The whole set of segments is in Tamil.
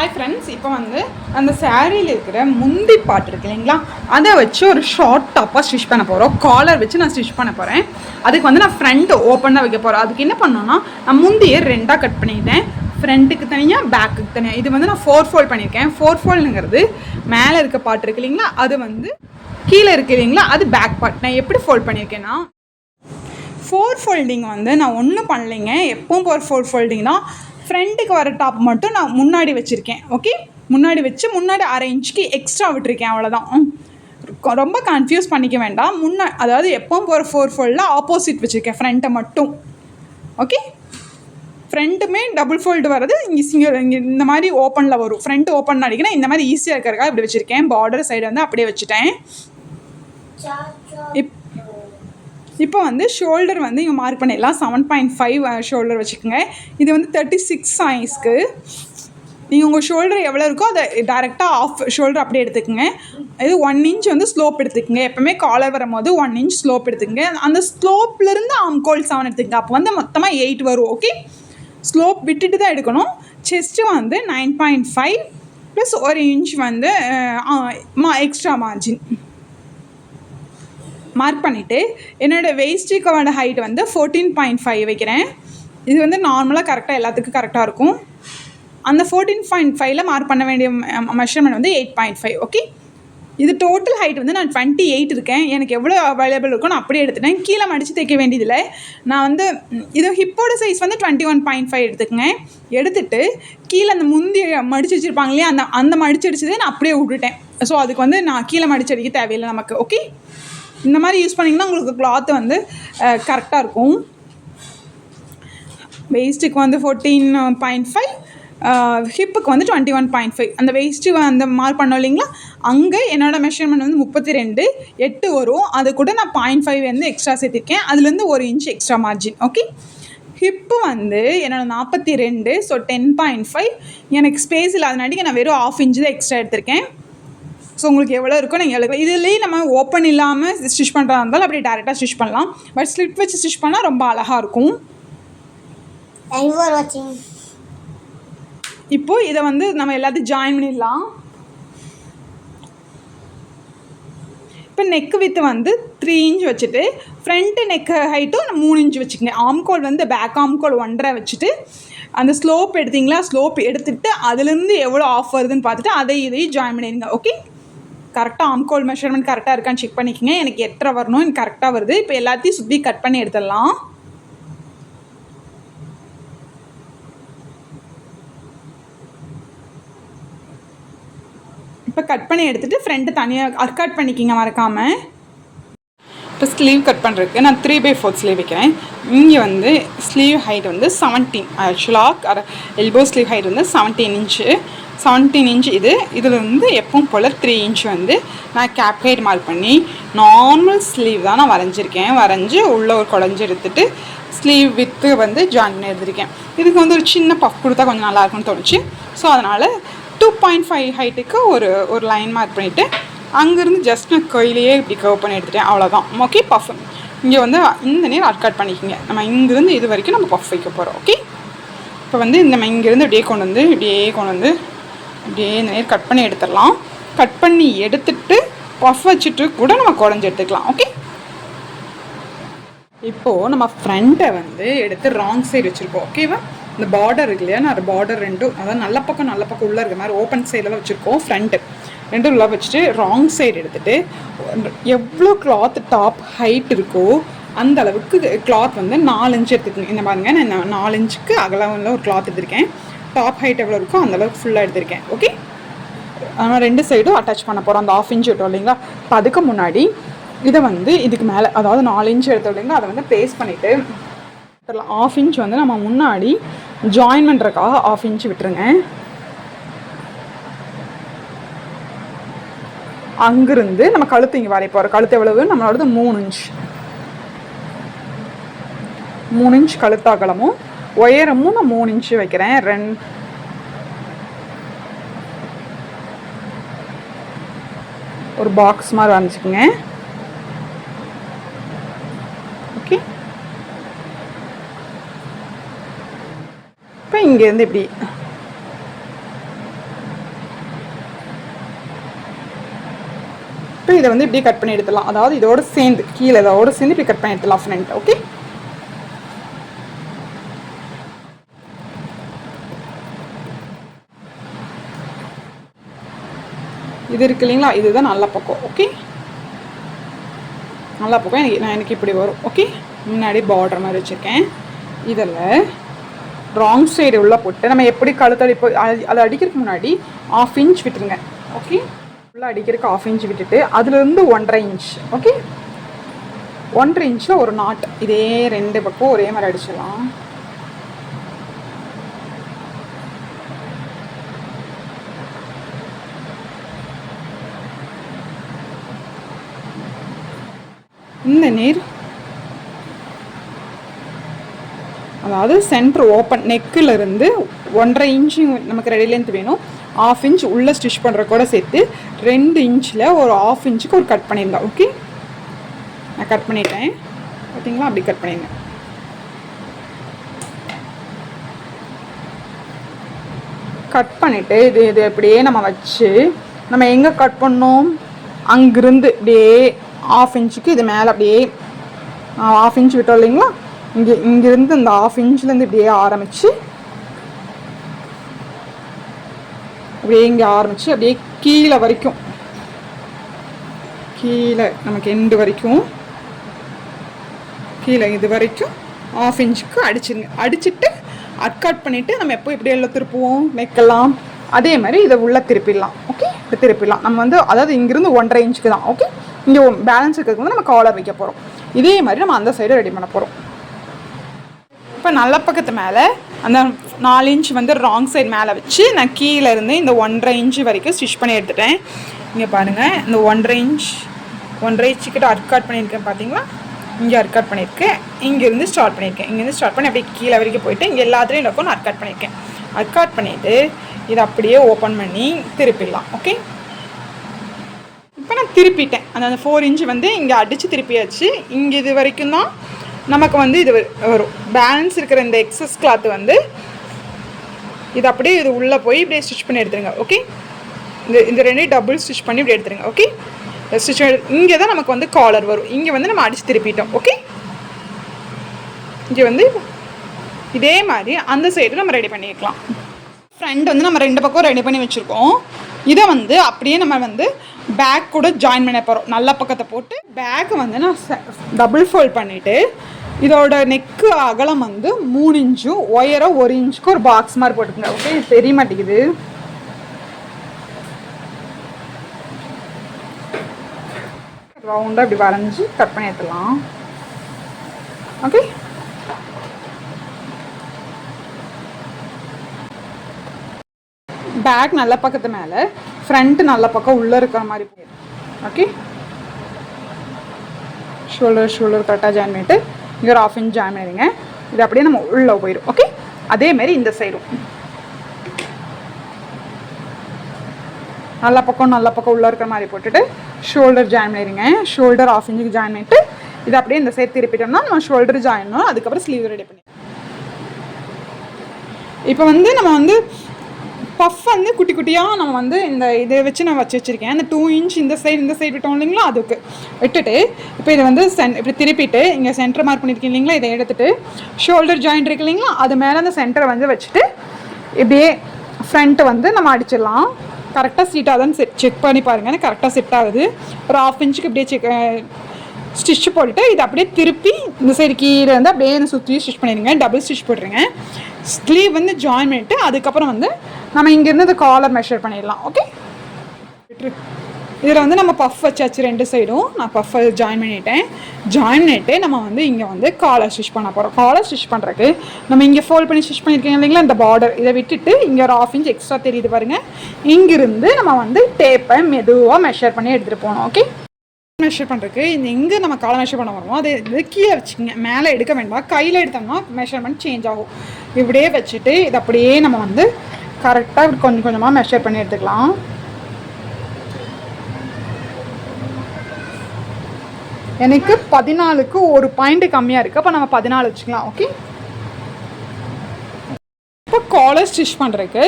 ஹாய் ஃப்ரெண்ட்ஸ் இப்போ வந்து அந்த சாரியில் இருக்கிற முந்தி பாட்டு இருக்கு இல்லைங்களா? அதை வச்சு ஒரு ஷார்ட் டாப்பாக ஸ்டிச் பண்ண போகிறோம் காலர் வச்சு நான் ஸ்டிச் பண்ண போகிறேன் அதுக்கு வந்து நான் ஃப்ரண்ட் ஓப்பனாக வைக்க போகிறேன் அதுக்கு என்ன பண்ணோன்னா நான் முந்தியை ரெண்டாக கட் பண்ணிட்டேன் ஃப்ரண்ட்டுக்கு தனியாக பேக்குக்கு தனியாக இது வந்து நான் ஃபோர் ஃபோல்ட் பண்ணியிருக்கேன். ஃபோர் ஃபோல்டுங்கிறது மேலே இருக்க பாட்டு இருக்கு இல்லைங்களா? அது வந்து கீழே இருக்கு இல்லைங்களா? அது பேக் பாட் நான் எப்படி ஃபோல்ட் பண்ணியிருக்கேன்னா ஃபோர் ஃபோல்டிங் வந்து நான் ஒன்றும் பண்ணலைங்க. எப்பவும் போகிற ஃபோர் ஃபோல்டிங் தான். ஃப்ரண்ட்டுக்கு வர டாப் மட்டும் நான் முன்னாடி வச்சுருக்கேன் ஓகே முன்னாடி வச்சு முன்னாடி அரை இன்ச்சுக்கு எக்ஸ்ட்ரா விட்டுருக்கேன் அவ்வளோதான் ரொம்ப கன்ஃபியூஸ் பண்ணிக்க வேண்டாம். முன்னா அதாவது எப்பவும் போகிற ஃபோர் ஃபோல்டில் ஆப்போசிட் வச்சுருக்கேன் ஃப்ரண்ட்டை மட்டும். ஓகே ஃப்ரண்ட்டுமே டபுள் ஃபோல்டு வர்றது இங்கே சிங்கிள் இங்கே இந்த மாதிரி ஓப்பனில் வரும். ஃப்ரண்ட் ஓப்பன் அடிக்கணும். இந்த மாதிரி ஈஸியாக இருக்கிறதுக்காக இப்படி வச்சுருக்கேன். பார்டர் சைடு வந்து அப்படியே வச்சுட்டேன். இப் இப்போ வந்து ஷோல்டர் வந்து இங்கே மார்க் பண்ணிடலாம். செவன் பாயிண்ட் ஃபைவ் ஷோல்டர் வச்சுக்கோங்க. இது வந்து தேர்ட்டி சிக்ஸ் சைஸ்க்கு நீங்கள் உங்கள் ஷோல்டர் எவ்வளோ இருக்கோ அதை டேரெக்டாக ஆஃப் ஷோல்டர் அப்படியே எடுத்துக்கோங்க. இது ஒன் இன்ச் வந்து ஸ்லோப் எடுத்துக்கோங்க. எப்போவுமே காலர் வரும்போது ஒன் இன்ச் ஸ்லோப் எடுத்துக்கங்க. அந்த ஸ்லோப்லேருந்து ஆம்கோல் செவன் எடுத்துக்கங்க. அப்போ வந்து மொத்தமாக எயிட் வரும் ஓகே ஸ்லோப் விட்டுட்டு தான் எடுக்கணும். செஸ்ட்டு வந்து நைன் பாயிண்ட் ஃபைவ் ப்ளஸ் ஒரு இன்ச் வந்து uh, uh, extra margin mark பண்ணிவிட்டு என்னோடய வேஸ்டிக்கோட ஹைட் வந்து ஃபோர்டீன் பாயிண்ட் ஃபைவ் வைக்கிறேன். இது வந்து நார்மலாக கரெக்டாக எல்லாத்துக்கும் கரெக்டாக இருக்கும். அந்த ஃபோர்டீன் பாயிண்ட் ஃபைவ்ல மார்க் பண்ண வேண்டிய மெஷர்மெண்ட் வந்து எயிட் பாயிண்ட் ஃபைவ் ஓகே இது டோட்டல் ஹைட் வந்து நான் டுவெண்ட்டி எயிட் இருக்கேன். எனக்கு எவ்வளோ அவைலபிள் இருக்கோ நான் அப்படியே எடுத்துட்டேன். கீழே மடித்து தைக்க வேண்டியதில்லை. நான் வந்து இது ஹிப்போட சைஸ் வந்து டுவெண்ட்டி ஒன் பாயிண்ட் ஃபைவ் எடுத்துக்கங்க. எடுத்துட்டு கீழே அந்த முந்தி மடிச்சு வச்சுருப்பாங்க இல்லையா அந்த அந்த மடிச்சு அடிச்சதே நான் அப்படியே விட்டுட்டேன். ஸோ அதுக்கு வந்து நான் கீழே மடிச்சு அடிக்க தேவையில்லை நமக்கு ஓகே இந்த மாதிரி யூஸ் பண்ணிங்கன்னா உங்களுக்கு கிளாத் வந்து கரெக்டாக இருக்கும். வெயிஸ்ட்டுக்கு வந்து ஃபோர்டீன் பாயிண்ட் ஃபைவ் ஹிப்புக்கு வந்து டுவெண்ட்டி ஒன் பாயிண்ட் ஃபைவ் அந்த வெயிஸ்ட்டு அந்த மார்க் பண்ணோம் இல்லைங்களா? அங்கே என்னோடய மெஷர்மெண்ட் வந்து முப்பத்தி ரெண்டு எட்டு வரும். அது கூட நான் பாயிண்ட் ஃபைவ் வந்து எக்ஸ்ட்ரா சேர்த்திருக்கேன். அதுலேருந்து ஒரு inch extra margin okay hip வந்து என்னோட நாற்பத்தி ரெண்டு ஸோ டென் பாயிண்ட் ஃபைவ் எனக்கு ஸ்பேஸ் இல்லாதனாடிக்கு நான் வெறும் ஆஃப் இன்ச்சு தான் எக்ஸ்ட்ரா எடுத்திருக்கேன். ஸோ உங்களுக்கு எவ்வளோ இருக்கோ நீங்கள் எவ்வளோ இதுலேயே நம்ம ஓப்பன் இல்லாமல் ஸ்டிச் பண்ணுறதா இருந்தாலும் அப்படியே டேரெக்டாக ஸ்டிச் பண்ணலாம். பட் ஸ்லிட் வச்சு ஸ்டிச் பண்ணால் ரொம்ப அழகாக இருக்கும். இப்போது இதை வந்து நம்ம எல்லாத்தையும் ஜாயின் பண்ணிடலாம். இப்போ நெக்கு வித்து வந்து த்ரீ இன்ச் வச்சுட்டு ஃப்ரண்ட்டு நெக் ஹைட்டும் மூணு இன்ச் வச்சுக்கங்க. ஆம்கோல் வந்து பேக் ஆம்கோல் ஒன்றரை வச்சுட்டு அந்த ஸ்லோப் எடுத்தீங்களா? ஸ்லோப் எடுத்துட்டு அதுலேருந்து எவ்வளோ ஆஃப் வருதுன்னு பார்த்துட்டு அதை இதையும் ஜாயின் பண்ணிடுங்க. ஓகே கரெக்டாக ஆம்கோல் மெஷர்மெண்ட் கரெக்டாக இருக்கான்னு செக் பண்ணிக்கங்க. எனக்கு எட்டரை வரணும். எனக்கு கரெக்டாக வருது. இப்போ எல்லாத்தையும் சுற்றி கட் பண்ணி எடுத்துடலாம். இப்போ கட் பண்ணி எடுத்துகிட்டு ஃப்ரெண்ட்டு தனியாக அர்கட் பண்ணிக்கிங்க மறக்காமல் இப்போ ஸ்லீவ் கட் பண்ணுறதுக்கு நான் த்ரீ பை ஃபோர்த் ஸ்லீவ் வைக்கிறேன். இங்கே வந்து ஸ்லீவ் ஹைட் வந்து செவன்டீன் ஆக்சுவலாக எல்போ ஸ்லீவ் ஹைட் வந்து செவன்டீன் இன்ச்சு செவன்டீன் இன்ச் இது. இதில் வந்து எப்பவும் போல் த்ரீ இன்ச் வந்து நான் கேப் ஹைட் மார்க் பண்ணி நார்மல் ஸ்லீவ் தான் நான் வரைஞ்சிருக்கேன். வரைஞ்சி உள்ள ஒரு குழஞ்சி எடுத்துட்டு ஸ்லீவ் வித்து வந்து ஜாயின் பண்ணி எடுத்திருக்கேன் இதுக்கு வந்து ஒரு சின்ன பஃப் கொடுத்தா கொஞ்சம் நல்லாயிருக்கும்னு தோணுச்சு. ஸோ அதனால் டூ பாயிண்ட் ஃபைவ் ஹைட்டுக்கு ஒரு ஒரு லைன் மார்க் பண்ணிவிட்டு அங்கேருந்து ஜஸ்ட் நான் கையிலேயே இப்படி கவ் பண்ணி எடுத்துட்டேன். அவ்வளோதான் ஓகே பஃப் இங்கே வந்து இந்த நேரம் அட் கட் பண்ணிக்கோங்க. நம்ம இங்கேருந்து இது வரைக்கும் நம்ம பஃப் வைக்க போகிறோம் ஓகே இப்போ வந்து நம்ம இங்கேருந்து இப்படியே கொண்டு வந்து இப்படியே கொண்டு வந்து இப்படியே இந்த நேரம் கட் பண்ணி எடுத்துடலாம். கட் பண்ணி எடுத்துட்டு பஃப் வச்சுட்டு கூட நம்ம குழஞ்சி எடுத்துக்கலாம். ஓகே இப்போது நம்ம ஃப்ரண்ட்டை வந்து எடுத்து ராங் சைடு வச்சுருக்கோம். ஓகேவா இந்த பார்டர் இருக்கு இல்லையா? நான் பார்டர் ரெண்டும். அதாவது நல்ல பக்கம் நல்ல பக்கம் உள்ளே இருக்க மாதிரி ஓப்பன் சைடில் வச்சுருக்கோம் ஃப்ரண்ட்டு ரெண்டும் உள்ள வச்சுட்டு ராங் சைடு எடுத்துகிட்டு எவ்வளோ கிளாத் டாப் ஹைட் இருக்கோ அந்த அளவுக்கு கிளாத் வந்து நாலு இன்ச் எடுத்துக்கணும். இந்த பாருங்க நான் நாலு இன்ச்சுக்கு அகலவில் ஒரு கிளாத் எடுத்திருக்கேன். டாப் ஹைட் எவ்வளோ இருக்கோ அந்தளவுக்கு ஃபுல்லாக எடுத்திருக்கேன். ஓகே ஆனால் ரெண்டு சைடும் அட்டாச் பண்ண போகிறோம் அந்த ஆஃப் இன்ச் விட்டோம் இல்லைங்களா? இப்போ அதுக்கு முன்னாடி இதை வந்து இதுக்கு மேலே அதாவது நாலு இன்ச் எடுத்தோம் இல்லைங்களா? அதை வந்து பேஸ்ட் பண்ணிவிட்டு ஆஃப் இன்ச் வந்து நம்ம முன்னாடி ஜாயின் பண்ணுறதுக்காக ஆஃப் இன்ச் விட்டுருங்க. அங்கிருந்து நம்ம கழுத்து இங்கே வரைய போகிறோம் கழுத்து எவ்வளவு? நம்மளோடது மூணு இன்ச் மூணு இன்ச் கழுத்தாகலமும் உயரமும் நான் மூணு இன்ச்சு வைக்கிறேன். ரெண்டு ஒரு பாக்ஸ் மாதிரி வரைஞ்சிக்கோங்க. ஓகே இப்போ இங்கேருந்து இப்படி மட்டும் இதை வந்து இப்படியே கட் பண்ணி எடுத்துடலாம். அதாவது இதோட சேர்ந்து கீழே இதோட சேர்ந்து இப்படி கட் பண்ணி எடுத்துடலாம் ஃப்ரண்ட் ஓகே இது இருக்கு இல்லைங்களா? இதுதான் நல்ல பக்கம் ஓகே நல்ல பக்கம். எனக்கு நான் எனக்கு இப்படி வரும் ஓகே முன்னாடி பார்டர் மாதிரி வச்சுருக்கேன். இதில் ராங் சைடு உள்ளே போட்டு நம்ம எப்படி கழுத்தடி இப்போ அது- அதை அடிக்கிறதுக்கு முன்னாடி ஆஃப் இன்ச் விட்டுருங்க ஓகே ஃபுல்லாக அடிக்கிறதுக்கு ஆஃப் இன்ச் விட்டுட்டு அதுலேருந்து ஒன்றரை இன்ச் ஓகே ஒன்றரை இன்ச்சில் ஒரு நாட் இதே ரெண்டு பக்கம் ஒரே மாதிரி அடிச்சிடலாம். இந்த நீர் அதாவது சென்டர் ஓப்பன் நெக்கில் இருந்து ஒன்றரை இன்ச்சு நமக்கு ரெடி லென்த் வேணும். ஆஃப் இன்ச் உள்ளே ஸ்டிச் பண்ணுற கூட சேர்த்து ரெண்டு இன்ச்சில் ஒரு ஆஃப் இன்ச்சுக்கு ஒரு கட் பண்ணியிருந்தேன். ஓகே நான் கட் பண்ணிட்டேன். பார்த்தீங்களா அப்படி கட் பண்ணியிருந்தேன். கட் பண்ணிவிட்டு இது இது அப்படியே நம்ம வச்சு நம்ம எங்கே கட் பண்ணோம்? அங்கிருந்து இப்படியே ஆஃப் இன்ச்சுக்கு இது மேலே அப்படியே ஆஃப் இன்ச் விட்டோம் இல்லைங்களா? இங்கே இங்கேருந்து இந்த ஆஃப் இன்ச்லேருந்து இப்படியே ஆரம்பித்து அப்படியே இங்கே ஆரம்பித்து அப்படியே கீழே வரைக்கும். கீழே நமக்கு எண்டு வரைக்கும். கீழே இது வரைக்கும் ஆஃப் இன்ச்சுக்கு அடிச்சிருங்க. அடிச்சிட்டு அட்கட் பண்ணிவிட்டு நம்ம எப்போ இப்படி எல்லாம் திருப்புவோம்? நெக்கெல்லாம் அதே மாதிரி இதை உள்ளே திருப்பிடலாம். ஓகே இப்போ திருப்பிடலாம். நம்ம வந்து அதாவது இங்கேருந்து ஒன்றரை இன்ச்சுக்கு தான். ஓகே இங்கே பேலன்ஸ் இருக்கிறதுக்கு வந்து நம்ம காலர் வைக்க போகிறோம் இதே மாதிரி நம்ம அந்த சைடு ரெடி பண்ண போகிறோம் இப்போ நல்ல பக்கத்து மேலே அந்த நாலு இன்ச் வந்து ராங் சைடு மேலே வச்சு நான் கீழே இருந்து இந்த ஒன்றரை இன்ச்சு வரைக்கும் ஸ்டிச் பண்ணி எடுத்துட்டேன். இங்கே பாருங்கள் இந்த ஒன்றரை இன்ச் ஒன்றரை இன்ச்சுக்கிட்ட அர்க்காட் பண்ணியிருக்கேன் பார்த்தீங்களா இங்கே அர்க்காட் பண்ணியிருக்கேன். இங்கேருந்து ஸ்டார்ட் பண்ணியிருக்கேன். இங்கேருந்து ஸ்டார்ட் பண்ணி அப்படியே கீழே வரைக்கும் போயிட்டு இங்கே எல்லாத்துலேயும் இருக்கும் நான் அர்க்காட் பண்ணியிருக்கேன். அர்க்காட் பண்ணிவிட்டு இதை அப்படியே ஓப்பன் பண்ணி திருப்பிடலாம் ஓகே இப்போ நான் திருப்பிட்டேன். அந்த அந்த ஃபோர் இன்ச் வந்து இங்கே அடித்து திருப்பியாச்சு. இங்கே இது வரைக்கும் தான் நமக்கு வந்து இது வரும். பேலன்ஸ் இருக்கிற இந்த எக்ஸஸ் கிளாத் வந்து இது அப்படியே இது உள்ளே போய் இப்படியே ஸ்டிச் பண்ணி எடுத்துருங்க ஓகே இந்த இந்த ரெண்டையும் டபுள் ஸ்டிச் பண்ணி இப்படி எடுத்துருங்க ஓகே ஸ்டிச் இங்கே தான் நமக்கு வந்து காலர் வரும். இங்கே வந்து நம்ம அடித்து திருப்பிட்டோம் ஓகே இங்கே வந்து இதே மாதிரி அந்த சைடு நம்ம ரெடி பண்ணிக்கலாம். ஃப்ரண்ட் வந்து நம்ம ரெண்டு பக்கம் ரெடி பண்ணி வச்சுருக்கோம். இதை வந்து அப்படியே நம்ம வந்து பேக் கூட ஜாயின் பண்ண போகிறோம் நல்ல பக்கத்தை போட்டு பேக் வந்து நான் டபுள் ஃபோல்ட் பண்ணிவிட்டு இதோட நெக்கு அகலம் வந்து மூணு இன்ச்சும் ஒயரம் ஒரு இன்ச்சுக்கு ஒரு பாக்ஸ் மாதிரி போட்டுக்கோங்க. ஓகே தெரிய மாட்டேங்குது. ரவுண்டாக இப்படி வரைஞ்சி கட் பண்ணி எடுத்துடலாம். ஓகே பேக் நல்ல பக்கத்து மேலே ஃப்ரண்ட் நல்ல பக்கம் உள்ளே இருக்கிற மாதிரி போயிடும் ஓகே ஷோல்டர் ஷோல்டர் கரெக்டாக ஜாயின் பண்ணிட்டு இங்கே ஒரு ஆஃப் இன்ச் ஜாயின் பண்ணிடுங்க இது அப்படியே நம்ம உள்ளே போயிடும் ஓகே அதேமாரி இந்த சைடும் நல்ல பக்கம் நல்ல பக்கம் உள்ளே இருக்கிற மாதிரி போட்டுட்டு ஷோல்டர் ஜாயின் பண்ணிடுங்க ஷோல்டர் ஆஃப் இன்ச்சுக்கு ஜாயின் பண்ணிட்டு இது அப்படியே இந்த சைடு திருப்பிட்டோம்னா நம்ம ஷோல்டர் ஜாயின் பண்ணணும் அதுக்கப்புறம் ஸ்லீவ் ரெடி பண்ணி இப்போ வந்து நம்ம வந்து பஃப் வந்து குட்டி குட்டியாக நம்ம வந்து இந்த இதை வச்சு நான் வச்சு வச்சுருக்கேன். அந்த டூ இன்ச் இந்த சைடு இந்த சைடு விட்டோம் இல்லைங்களா? அதுக்கு விட்டுட்டு இப்போ இதை வந்து சென் இப்படி திருப்பிட்டு இங்கே சென்டர் மார்க் பண்ணியிருக்கீங்க இல்லைங்களா? இதை எடுத்துகிட்டு ஷோல்டர் ஜாயிண்ட் இருக்கு இல்லைங்களா? அது மேலே அந்த சென்டரை வந்து வச்சுட்டு இப்படியே ஃப்ரண்ட்டு வந்து நம்ம அடிச்சிடலாம். கரெக்டாக சீட் ஆகுதுன்னு செட் செக் பண்ணி பாருங்கள் கரெக்டாக செட் ஆகுது. ஒரு ஆஃப் இன்ச்சுக்கு இப்படியே செக் ஸ்டிச் போட்டுட்டு இதை அப்படியே திருப்பி இந்த சைடு கீழே வந்து அப்படியே சுற்றி ஸ்டிச் பண்ணிடுங்க. டபுள் ஸ்டிச் போட்டுருங்க. ஸ்லீவ் வந்து ஜாயின் பண்ணிட்டு அதுக்கப்புறம் வந்து நம்ம இங்கேருந்து இந்த காலர் மெஷர் பண்ணிடலாம் ஓகே இதில் வந்து நம்ம பஃப் வச்சாச்சு ரெண்டு சைடும் நான் பஃப் ஜாயின் பண்ணிட்டேன். ஜாயின் பண்ணிட்டு நம்ம வந்து இங்கே வந்து காலர் ஸ்டிச் பண்ண போகிறோம் காலர் ஸ்டிச் பண்ணுறதுக்கு நம்ம இங்கே ஃபோல்ட் பண்ணி ஸ்டிச் பண்ணியிருக்கீங்க இல்லைங்களா? இந்த பார்டர் இதை விட்டுட்டு இங்கே ஒரு ஆஃப் இன்ச் எக்ஸ்ட்ரா தெரியுது பாருங்கள் இங்கிருந்து நம்ம வந்து டேப்பை மெதுவாக மெஷர் பண்ணி எடுத்துகிட்டு போகணும் ஓகே மெஷர் பண்ணுறதுக்கு இந்த எங்கே நம்ம காலை மெஷர் பண்ண வரோமோ அதை இது கீழே வச்சுக்கோங்க. மேலே எடுக்க வேண்டாம். கையில் எடுத்தோம்னா மெஷர்மெண்ட் சேஞ்ச் ஆகும். இப்படியே வச்சுட்டு இது அப்படியே நம்ம வந்து கரெக்டாக இப்படி கொஞ்சம் கொஞ்சமாக மெஷர் பண்ணி எடுத்துக்கலாம். எனக்கு பதினாலுக்கு ஒரு பாயிண்ட் கம்மியாக இருக்குது அப்போ நம்ம பதினாலு வச்சுக்கலாம். ஓகே இப்போ காலர் ஸ்டிச் பண்ணுறதுக்கு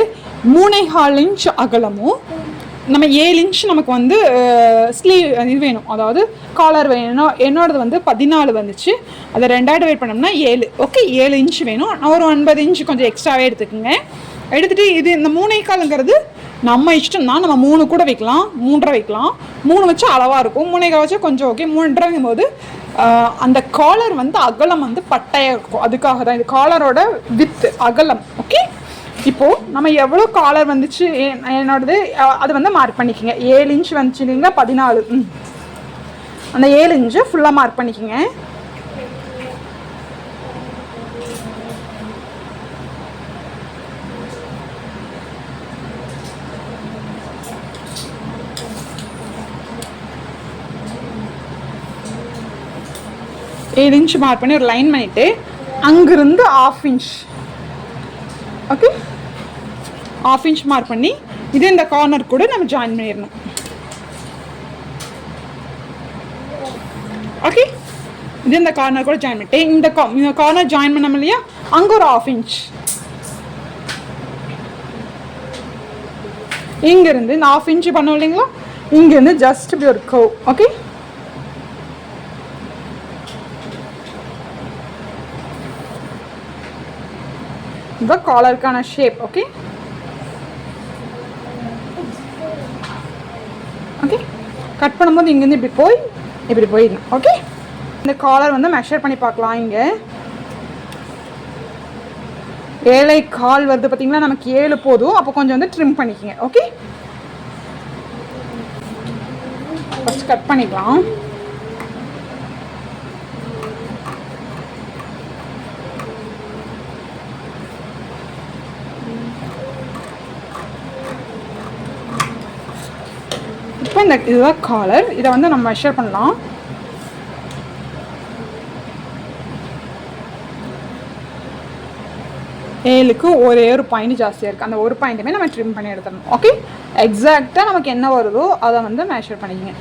மூணே ஹால் இன்ச் அகலமும் நம்ம ஏழு இன்ச் நமக்கு வந்து ஸ்லீவ் இது வேணும். அதாவது காலர் வேணும்னா என்னோடது வந்து பதினாலு வந்துச்சு. அதை ரெண்டாயிரம் வெயிட் பண்ணோம்னா ஏழு. ஓகே ஏழு இன்ச் வேணும். நான் ஒரு ஒன்பது இன்ச் கொஞ்சம் எக்ஸ்ட்ராவே எடுத்துக்கோங்க. எடுத்துகிட்டு இது இந்த மூணே காலுங்கிறது நம்ம இஷ்டம் தான். நம்ம மூணு கூட வைக்கலாம். மூன்றரை வைக்கலாம். மூணு வச்சா அளவாக இருக்கும். மூணே கால் வச்சா கொஞ்சம் ஓகே மூன்றரைங்கும் போது அந்த காலர் வந்து அகலம் வந்து பட்டையாக இருக்கும். அதுக்காக தான். இது காலரோட வித் அகலம். ஓகே இப்போது நம்ம எவ்வளோ காலர் வந்துச்சு? என்- என்னோடது அது வந்து மார்க் பண்ணிக்கோங்க. ஏழு இன்ச் வந்துச்சு இல்லைங்களா பதினாலு அந்த ஏழு இன்ச்சு ஃபுல்லாக மார்க் பண்ணிக்கோங்க. ஏழு இன்ச் மார்க் பண்ணி ஒரு லைன் பண்ணிட்டு அங்கிருந்து half inch okay half inch mark பண்ணி இது இந்த கார்னர் கூட நம்ம ஜாயின் பண்ணிடணும். ஓகே இது இந்த கார்னர் கூட ஜாயின் பண்ணிட்டேன் இந்த கா- இந்த கார்னர் ஜாயின் பண்ணோம் இல்லையா? அங்கே ஒரு ஆஃப் இன்ச் இங்கேருந்து இந்த ஆஃப் இன்ச் பண்ணோம் இல்லைங்களா? இங்கேருந்து ஜஸ்ட் இப்படி ஒரு கோ ஓகே காலருக்கான ஷேப் ஓகே கட் பண்ணும்போது இங்கேருந்து இப்படி போய் இப்படி போயிடணும் ஓகே இந்த காலர் வந்து மெஷர் பண்ணி பார்க்கலாம் இங்கே. ஏழை கால் வருது பார்த்தீங்களா? நமக்கு ஏழு போதும். அப்போ கொஞ்சம் வந்து ட்ரிம் பண்ணிக்கங்க. ஓகே ஃபஸ்ட் கட் பண்ணிக்கலாம். இப்போ இந்த இதுதான் காலர் இதை வந்து நம்ம மெஷர் பண்ணலாம். ஏழுக்கு ஒரே ஒரு பாயிண்ட் ஜாஸ்தியாக இருக்குது அந்த ஒரு பாயிண்ட்டுமே நம்ம ட்ரிம் பண்ணி எடுத்துடணும். ஓகே எக்ஸாக்டாக நமக்கு என்ன வருதோ அதை வந்து மெஷர் பண்ணிக்கங்க.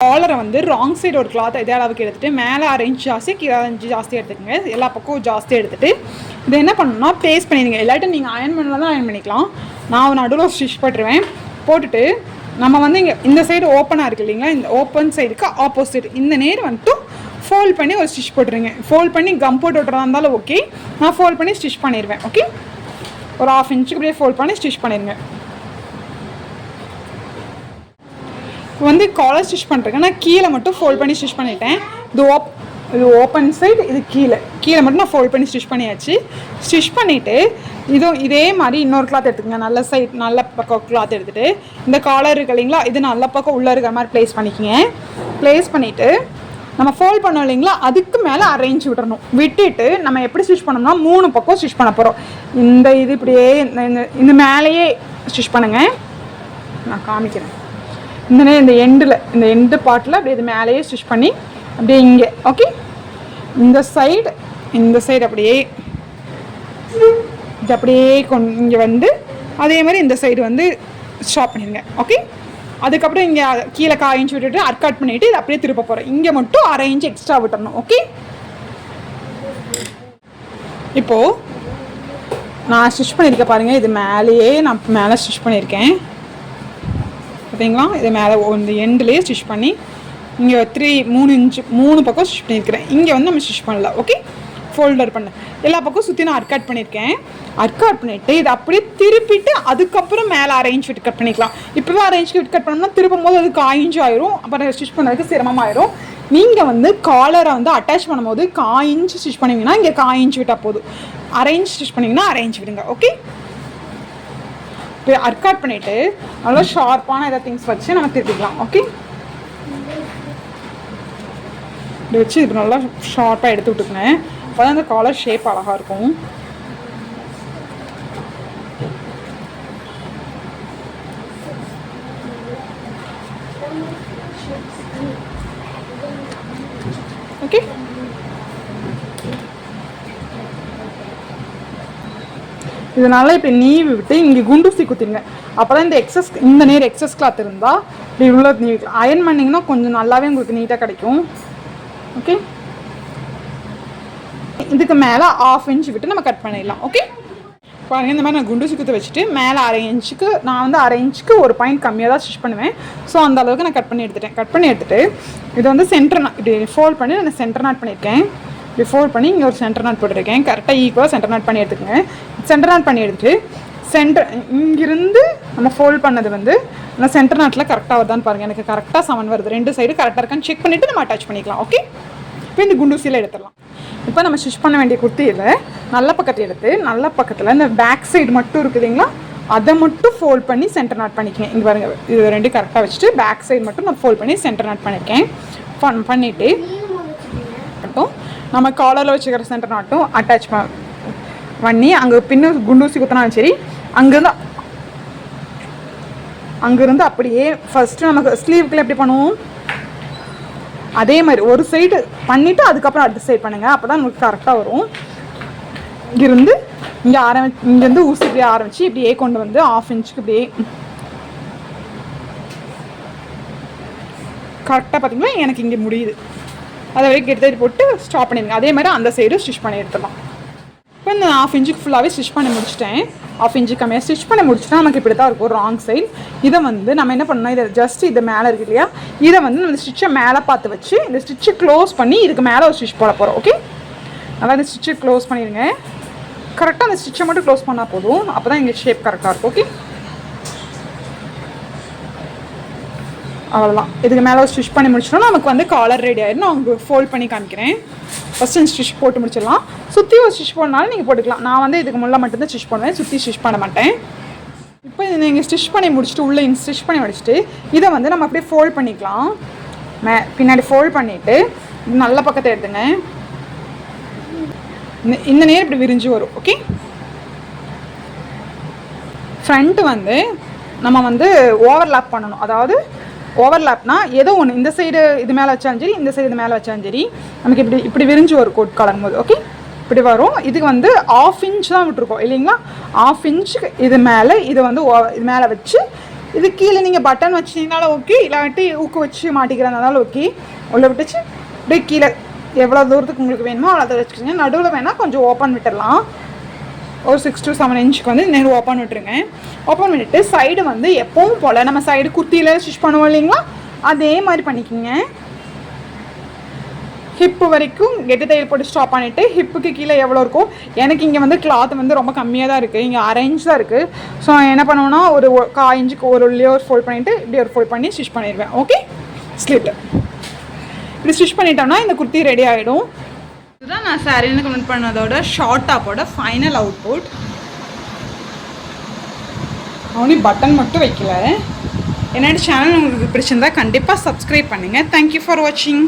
காலரை வந்து ராங் சைடு ஒரு கிளாத் இதே அளவுக்கு எடுத்துட்டு மேலே அரேஞ்ச் இன்ச் ஜாஸ்தி கீழே அரை ஜாஸ்தி எடுத்துக்கங்க. எல்லா பக்கமும் ஜாஸ்தி எடுத்துட்டு இதை என்ன பண்ணணும்னா பேஸ்ட் பண்ணிடுங்க. இல்லாட்டி நீங்கள் அயன் பண்ணலாம் தான் அயன் பண்ணிக்கலாம். நான் நடுவில் ஸ்டிச் போட்டுருவேன். போட்டுட்டு நம்ம வந்து இங்கே இந்த சைடு ஓப்பனாக இருக்குது இல்லைங்களா? இந்த ஓப்பன் சைடுக்கு ஆப்போசிட் இந்த நேர் வந்துட்டு ஃபோல்ட் பண்ணி ஒரு ஸ்டிச் போட்டுருங்க. ஃபோல்ட் பண்ணி கம் போட்டு விட்டுறதா இருந்தாலும் ஓகே நான் ஃபோல்ட் பண்ணி ஸ்டிச் பண்ணிடுவேன் ஓகே ஒரு ஆஃப் இன்ச்சுக்கு அப்படியே ஃபோல்ட் பண்ணி ஸ்டிச் பண்ணிடுங்க வந்து காலர் ஸ்டிச் பண்ணுறேங்க நான் கீழே மட்டும் ஃபோல்ட் பண்ணி ஸ்டிச் பண்ணிட்டேன். இது ஓப் இது ஓப்பன் சைடு இது கீழே. கீழே மட்டும் நான் ஃபோல்ட் பண்ணி ஸ்டிச் பண்ணியாச்சு. ஸ்டிச் பண்ணிவிட்டு இதுவும் இதே மாதிரி இன்னொரு கிளாத் எடுத்துக்கங்க. நல்ல சைட் நல்ல பக்கம் கிளாத் எடுத்துகிட்டு இந்த காலர் இருக்கு இல்லைங்களா இது நல்ல பக்கம் உள்ளே இருக்கிற மாதிரி ப்ளேஸ் பண்ணிக்கோங்க. ப்ளேஸ் பண்ணிவிட்டு நம்ம ஃபோல்ட் பண்ணோம் இல்லைங்களா அதுக்கு மேலே அரேஞ்ச் விட்டுறணும் விட்டுட்டு நம்ம எப்படி ஸ்டிச் பண்ணோம்னா மூணு பக்கம் ஸ்டிச் பண்ண போகிறோம் இந்த இது இப்படியே இந்த- இந்த இந்த மேலேயே ஸ்டிச் பண்ணுங்கள் நான் காமிக்கிறேன். இந்த இந்த எண்டில் இந்த எண்டு பாட்டில் அப்படியே இது மேலேயே ஸ்டிச் பண்ணி அப்படியே இங்கே ஓகே இந்த சைடு இந்த சைடு அப்படியே இது அப்படியே கொண்டு இங்கே வந்து அதே மாதிரி இந்த சைடு வந்து ஸ்டாப் பண்ணிடுங்க ஓகே அதுக்கப்புறம் இங்கே கீழே காய் இன்ச்சு விட்டுட்டு அர்கட் பண்ணிவிட்டு இது அப்படியே திருப்ப போகிறேன் இங்கே மட்டும் அரை இன்ச்சு எக்ஸ்ட்ரா விட்டுறணும் ஓகே இப்போது நான் ஸ்டிச் பண்ணியிருக்கேன் பாருங்கள் இது மேலேயே நான் மேலே ஸ்டிச் பண்ணியிருக்கேன். பார்த்தீங்களா? இது மேலே இந்த எண்ட்லேயே ஸ்டிச் பண்ணி இங்கே த்ரீ மூணு இன்ச்சு மூணு பக்கம் ஸ்டிச் பண்ணியிருக்கிறேன். இங்கே வந்து நம்ம ஸ்டிச் பண்ணலாம் ஓகே ஃபோல்டர் பண்ண. எல்லா பக்கம் சுற்றி நான் அர்காட் பண்ணியிருக்கேன். அர்காட் பண்ணிவிட்டு இதை அப்படியே திருப்பிட்டு அதுக்கப்புறம் மேலே அரேஞ்ச் விட்டு கட் பண்ணிக்கலாம். இப்போவே அரேஞ்ச் விட்டு கட் பண்ணோம்னா திருப்பும் போது அது காயிஞ்சு ஆயிரும். அப்புறம் ஸ்டிச் பண்ணுறதுக்கு சிரமமாயிரும் நீங்கள் வந்து காலரை வந்து அட்டாச் பண்ணும்போது காயிஞ்சு ஸ்டிச் பண்ணிங்கன்னா இங்கே காயிஞ்சு விட்டால் போதும். அரேஞ்ச் ஸ்டிச் பண்ணிங்கன்னா அரேஞ்ச் விடுங்க ஓகே இப்போ அர்காட் பண்ணிவிட்டு நல்லா ஷார்ப்பான ஏதாவது திங்ஸ் வச்சு நம்ம திருப்பிக்கலாம் ஓகே இப்படி வச்சு இது நல்லா ஷார்ப்பாக எடுத்து விட்டுக்கினேன். அப்போ தான் அந்த காலர் ஷேப் அழகாக இருக்கும். ஓகே இதனால் இப்போ நீவி விட்டு இங்கே குண்டூசி குத்திடுங்க அப்போ தான் இந்த எக்ஸஸ் இந்த நேர் எக்ஸஸ் கிளாத் இருந்தால் இப்படி உள்ள நீ அயன் பண்ணிங்கன்னா கொஞ்சம் நல்லாவே உங்களுக்கு நீட்டாக கிடைக்கும். ஓகே இதுக்கு மேலே ஆஃப் இன்ச் விட்டு நம்ம கட் பண்ணிடலாம். ஓகே பாருங்கள் இந்த மாதிரி நான் குண்டு சுக்கத்தை வச்சுட்டு மேலே அரை இன்ச்சுக்கு நான் வந்து அரை இன்ச்சுக்கு ஒரு பாயிண்ட் கம்மியாக தான் ஸ்டிச் பண்ணுவேன். ஸோ அந்த அளவுக்கு நான் கட் பண்ணி எடுத்துட்டேன். கட் பண்ணி எடுத்துகிட்டு இது வந்து சென்டர் இப்படி ஃபோல்ட் பண்ணி நான் சென்டர் நாட் பண்ணியிருக்கேன். இப்படி ஃபோல்ட் பண்ணி இங்கே ஒரு சென்டர் நாட் போட்டிருக்கேன். கரெக்டாக ஈக்குவலாக சென்டர் நாட் பண்ணி எடுத்துக்கங்க. சென்டர் நாட் பண்ணி எடுத்துகிட்டு சென்டர் இங்கிருந்து நம்ம ஃபோல்ட் பண்ணது வந்து நம்ம சென்டர் நாட்டில் கரெக்டாக வருதான்னு பாருங்கள் எனக்கு கரெக்டாக செவன் வருது. ரெண்டு சைடு கரெக்டாக இருக்கான்னு செக் பண்ணிவிட்டு நம்ம அட்டாச் பண்ணிக்கலாம் ஓகே இப்போ இந்த குண்டூசியில் எடுத்துடலாம். இப்போ நம்ம ஸ்டிச் பண்ண வேண்டிய குர்த்தியில் நல்ல பக்கத்தை எடுத்து நல்ல பக்கத்தில் இந்த பேக் சைடு மட்டும் இருக்குதுங்களா அதை மட்டும் ஃபோல்ட் பண்ணி சென்டர் நாட் பண்ணிக்கேன் இங்கே பாருங்க இது ரெண்டும் கரெக்டாக வச்சுட்டு பேக் சைடு மட்டும் நான் ஃபோல்ட் பண்ணி சென்டர் நாட் பண்ணியிருக்கேன் ஃபன் பண்ணிவிட்டு மட்டும் நம்ம காலரில் வச்சுக்கிற சென்டர் நாட்டும் அட்டாச் பண்ணி அங்கே பின்னு குண்டூசி குத்தினாலும் சரி அங்கேருந்து அங்கேருந்து அப்படியே ஃபஸ்ட்டு நமக்கு ஸ்லீவுக்குள்ள எப்படி பண்ணுவோம்? அதே மாதிரி ஒரு சைடு பண்ணிவிட்டு அதுக்கப்புறம் அடுத்த சைடு பண்ணுங்கள் அப்போ தான் நமக்கு கரெக்டாக வரும். இங்கிருந்து இங்கே ஆரம்பி இங்கேருந்து ஊசி இப்படியே ஆரம்பித்து இப்படியே கொண்டு வந்து ஆஃப் இன்ச்சுக்கு இப்படியே கரெக்டாக பார்த்தீங்கன்னா எனக்கு இங்கே முடியுது. அதை வரைக்கும் எடுத்து போட்டு ஸ்டாப் பண்ணிடுங்க. அதே மாதிரி அந்த சைடும் ஸ்டிச் பண்ணி எடுத்துடலாம். இப்போ இந்த ஆஃப் இன்ச்சுக்கு ஃபுல்லாகவே ஸ்டிச் பண்ணி முடிச்சிட்டேன். ஹாஃப் இன்ச்சு கம்மியாக ஸ்டிச் பண்ணி முடிச்சுட்டா நமக்கு இப்படி தான் இருக்கும் ராங் சைடு இதை வந்து நம்ம என்ன பண்ணணும்? இதை ஜஸ்ட் இது மேலே இருக்கு இல்லையா? இதை வந்து நம்ம ஸ்டிச்சை மேலே பார்த்து வச்சு இந்த ஸ்டிச்சை க்ளோஸ் பண்ணி இதுக்கு மேலே ஒரு ஸ்டிச் போட போகிறோம் ஓகே நல்லா இந்த ஸ்டிச்சை க்ளோஸ் பண்ணிடுங்க. கரெக்டாக அந்த ஸ்டிச்சை மட்டும் க்ளோஸ் பண்ணால் போதும். அப்போ தான் எங்கள் ஷேப் கரெக்டாக இருக்கும். ஓகே அவ்வளோதான் இதுக்கு மேலே ஸ்டிச் பண்ணி முடிச்சிட்டோம் நமக்கு வந்து காலர் ரெடி ஆயிடும். நான் உங்களுக்கு ஃபோல்ட் பண்ணி காமிக்கிறேன். ஃபஸ்ட்டு ஸ்டிச் போட்டு முடிச்சிடலாம். சுற்றி ஒரு ஸ்டிச் போடனாலும் நீங்கள் போட்டுக்கலாம். நான் வந்து இதுக்கு முள்ள மட்டும்தான் ஸ்டிச் பண்ணுவேன். சுற்றி ஸ்டிச் பண்ண மாட்டேன். இப்போ நீங்கள் ஸ்டிச் பண்ணி முடிச்சுட்டு உள்ளே ஸ்டிச் பண்ணி முடிச்சுட்டு இதை வந்து நம்ம அப்படியே ஃபோல்ட் பண்ணிக்கலாம். மே பின்னாடி ஃபோல்ட் பண்ணிவிட்டு நல்ல பக்கத்தை எடுத்துங்க. இந்த- இந்த நேரம் இப்படி விரிஞ்சு வரும் ஓகே ஃப்ரண்ட்டு வந்து நம்ம வந்து ஓவர்லாப் பண்ணணும். அதாவது ஓவர்லாப்னா ஏதோ ஒன்று இந்த சைடு இது மேலே வச்சாலும் சரி இந்த சைடு இது மேலே வச்சாலும் சரி நமக்கு இப்படி இப்படி விரிஞ்சு ஒரு கோட் கலரும் போது ஓகே இப்படி வரும். இதுக்கு வந்து ஆஃப் இன்ச் தான் விட்டுருக்கோம் இல்லைங்களா? ஆஃப் இன்ச்சுக்கு இது மேலே இது வந்து o- இது மேலே வச்சு இது கீழே நீங்கள் பட்டன் வச்சிங்கனாலும் ஓகே இல்லாட்டி ஊக்கு வச்சு மாட்டிக்கிறதுனாலும் ஓகே உள்ள விட்டுச்சு இப்படி கீழே எவ்வளோ தூரத்துக்கு உங்களுக்கு வேணுமோ அவ்வளோ வச்சுக்கோங்க. நடுவில் வேணால் கொஞ்சம் ஓப்பன் விட்டுடலாம் ஒரு சிக்ஸ் டு செவன் இன்ச்சுக்கு வந்து நேரம் ஓப்பன் விட்டுருங்க. ஓப்பன் பண்ணிவிட்டு சைடு வந்து எப்பவும் போல் நம்ம சைடு குர்த்தியில் ஸ்டிச் பண்ணுவோம் இல்லைங்களா? அதே மாதிரி பண்ணிக்கோங்க. ஹிப்பு வரைக்கும் கெட்டு தையல் போட்டு ஸ்டாப் பண்ணிவிட்டு ஹிப்புக்கு கீழே எவ்வளோ இருக்கும் எனக்கு இங்கே வந்து கிளாத் வந்து ரொம்ப கம்மியாக தான் இருக்குது இங்கே அரேஞ்ச் தான் இருக்குது ஸோ என்ன பண்ணுவேன்னா ஒரு கா இன்ச்சுக்கு ஒரு லேயர் ஃபோல்ட் பண்ணிவிட்டு இப்படி ஒரு ஃபோல்ட் பண்ணி ஸ்டிச் பண்ணிடுவேன். ஓகே ஸ்லிட் இப்படி ஸ்டிச் பண்ணிட்டோம்னா இந்த குர்த்தி ரெடி ஆகிடும் இதுதான் நான் சாரின்னு கமெண்ட் பண்ணதோட ஷார்ட் டாப்போட ஃபைனல் அவுட்புட் அவனி பட்டன் மட்டும் வைக்கல. என்னோட சேனல் உங்களுக்கு பிடிச்சிருந்தா கண்டிப்பாக சப்ஸ்கிரைப் பண்ணுங்கள் தேங்க்யூ ஃபார் வாட்சிங்